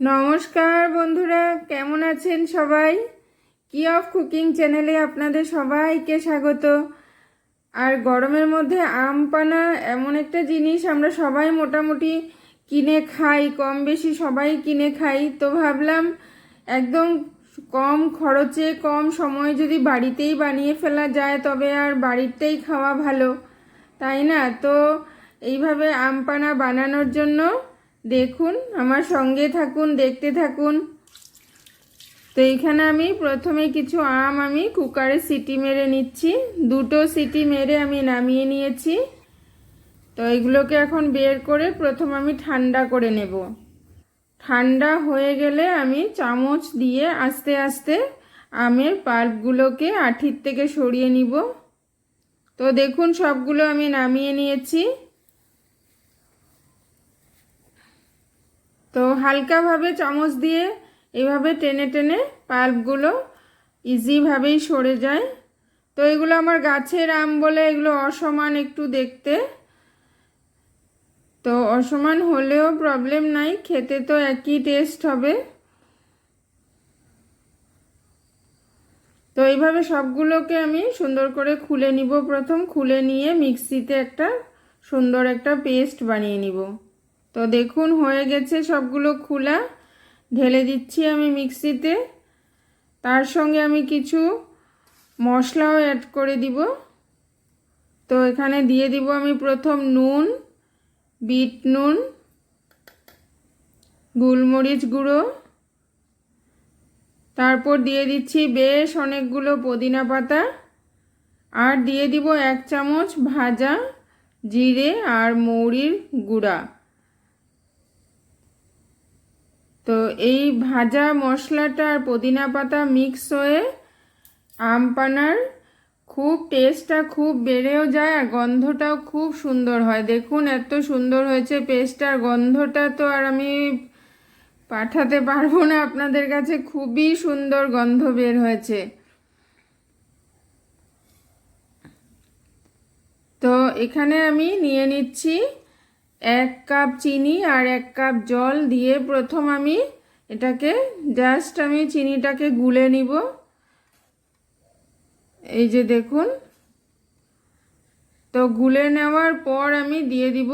নমস্কার বন্ধুরা, কেমন আছেন সবাই? কি অফ কুকিং চ্যানেলে আপনাদের সবাইকে স্বাগত। আর গরমের মধ্যে আম পানা এমন একটা জিনিস আমরা সবাই মোটামুটি কিনে খাই, কম বেশি সবাই কিনে খাই। তো ভাবলাম, একদম কম খরচে, কম সময় যদি বাড়িতেই বানিয়ে ফেলা যায়, তবে আর বাড়িরটাই খাওয়া ভালো, তাই না? তো এইভাবে আম পানা বানানোর জন্য দেখুন, আমার সঙ্গে থাকুন, দেখতে থাকুন। তো এইখানে আমি প্রথমে কিছু আম আমি কুকারে সিটি মেরে নিচ্ছি। দুটো সিটি মেরে আমি নামিয়ে নিয়েছি। তো এগুলোকে এখন বের করে প্রথম আমি ঠান্ডা করে নেব। ঠান্ডা হয়ে গেলে আমি চামচ দিয়ে আস্তে আস্তে আমের পাল্পগুলোকে আঠির থেকে সরিয়ে নিব। তো দেখুন, সবগুলো আমি নামিয়ে নিয়েছি। হালকাভাবে চামচ দিয়ে এভাবে টেনে টেনে পাল্পগুলো ইজিভাবেই সরে যায়। তো এগুলো আমার গাছের আম বলে এগুলো অসমান একটু দেখতে। তো অসমান হলেও প্রবলেম নাই, খেতে তো একই টেস্ট হবে। তো এইভাবে সবগুলোকে আমি সুন্দর করে খুলে নিব প্রথম। খুলে নিয়ে মিক্সিতে একটা সুন্দর একটা পেস্ট বানিয়ে নিব। তো দেখুন, হয়ে গেছে সবগুলো খোলা। ঢেলে দিচ্ছি আমি মিক্সিতে। তার সঙ্গে আমি কিছু মশলাও অ্যাড করে দিব। তো এখানে দিয়ে দিব আমি প্রথম নুন, বিট নুন, গোলমরিচ গুঁড়ো। তারপর দিয়ে দিচ্ছি বেশ অনেকগুলো পুদিনা পাতা। আর দিয়ে দিব এক চামচ ভাজা জিরে আর মৌরির গুঁড়া। তো এই ভাজা মশলাটা আর পুদিনা পাতা মিক্স হয়ে আম পানার খুব টেস্টটা খুব বেড়েও যায় আর গন্ধটাও খুব সুন্দর হয়। দেখুন এত সুন্দর হয়েছে পেস্টটার গন্ধটা তো আর আমি পাঠাতে পারব না। আপনাদের কাছে খুবই সুন্দর গন্ধ বের হয়েছে। তো এখানে আমি নিয়ে নিচ্ছি এক কাপ চিনি আর এক কাপ জল দিয়ে প্রথম আমি এটাকে জাস্ট আমি চিনিটাকে গুলে নিব। এই যে দেখুন। তো গুলে নেওয়ার পর আমি দিয়ে দিব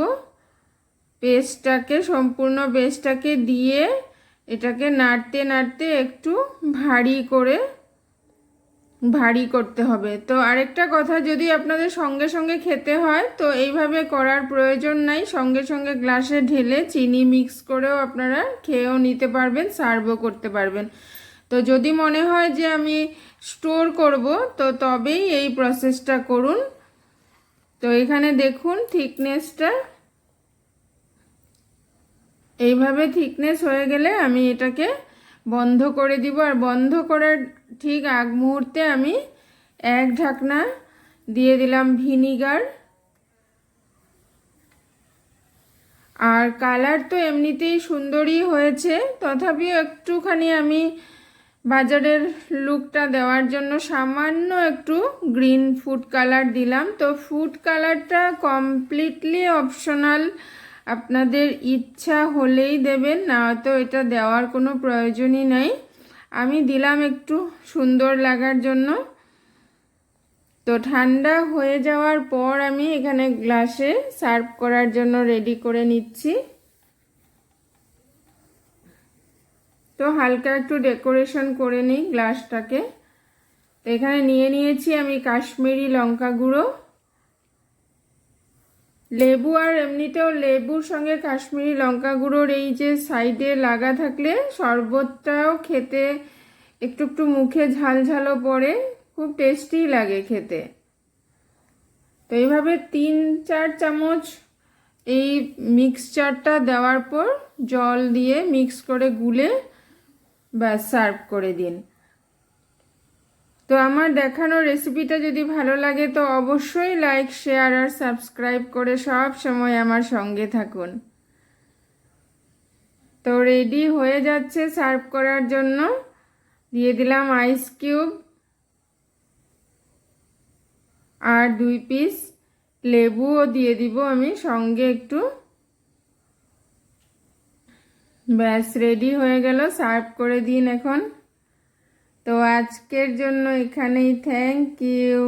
পেস্টটাকে, সম্পূর্ণ পেস্টটাকে দিয়ে এটাকে নাড়তে নাড়তে একটু ভারী করে ভারী করতে হবে। তো আরেকটা কথা, যদি আপনাদের সঙ্গে সঙ্গে খেতে হয়, তো এইভাবে করার প্রয়োজন নাই। সঙ্গে সঙ্গে গ্লাসে ঢেলে চিনি মিক্স করেও আপনারা খেয়েও নিতে পারবেন, সার্ভও করতে পারবেন। তো যদি মনে হয় যে আমি স্টোর করব, তো তবেই এই প্রসেসটা করুন। তো এখানে দেখুন, থিকনেসটা এইভাবে থিকনেস হয়ে গেলে আমি এটাকে বন্ধ করে দিব আর বন্ধ করার ঠিক আগ মুহূর্তে আমি এক ঢাকনা দিয়ে দিলাম ভিনিগার। আর কালার তো এমনিতেই সুন্দরই হয়েছে, তথাপিও একটুখানি আমি বাজারের লুকটা দেওয়ার জন্য সামান্য একটু গ্রিন ফুড কালার দিলাম। তো ফুড কালারটা কমপ্লিটলি অপশনাল আপনাদের ইচ্ছা হলেই দেবেন না তো এটা দেওয়ার কোনো প্রয়োজনই নাই। আমি দিলাম একটু সুন্দর লাগার জন্য। তো ঠান্ডা হয়ে যাওয়ার পর আমি এখানে গ্লাসে সার্ভ করার জন্য রেডি করে নিচ্ছি। তো হালকা একটু ডেকোরেশন করে নিই গ্লাসটাকে। তো এখানে নিয়ে নিয়েছি আমি কাশ্মীরি লঙ্কা গুঁড়ো। লেবু আর এমনিতেও লেবুর সঙ্গে কাশ্মীরি লঙ্কা গুঁড়োর এই যে সাইডে লাগা থাকলে শরবতটাও খেতে একটু একটু মুখে ঝাল ঝালও পড়ে, খুব টেস্টি লাগে খেতে। তো এইভাবে তিন, চার চামচ এই মিক্সচারটা দেওয়ার পর জল দিয়ে মিক্স করে গুলে ব্যাস সার্ভ করে দিন। তো আমার দেখানো রেসিপিটা যদি ভালো লাগে, তো অবশ্যই লাইক শেয়ার আর সাবস্ক্রাইব করে সব সময় আমার সঙ্গে থাকুন। তো রেডি হয়ে যাচ্ছে সার্ভ করার জন্য। দিয়ে দিলাম আইস কিউব আর দুই পিস লেবুও দিয়ে দিব আমি সঙ্গে একটু। ব্যাস রেডি হয়ে গেল সার্ভ করে দিন এখন। তো আজকের জন্য এখানেই থ্যাংক ইউ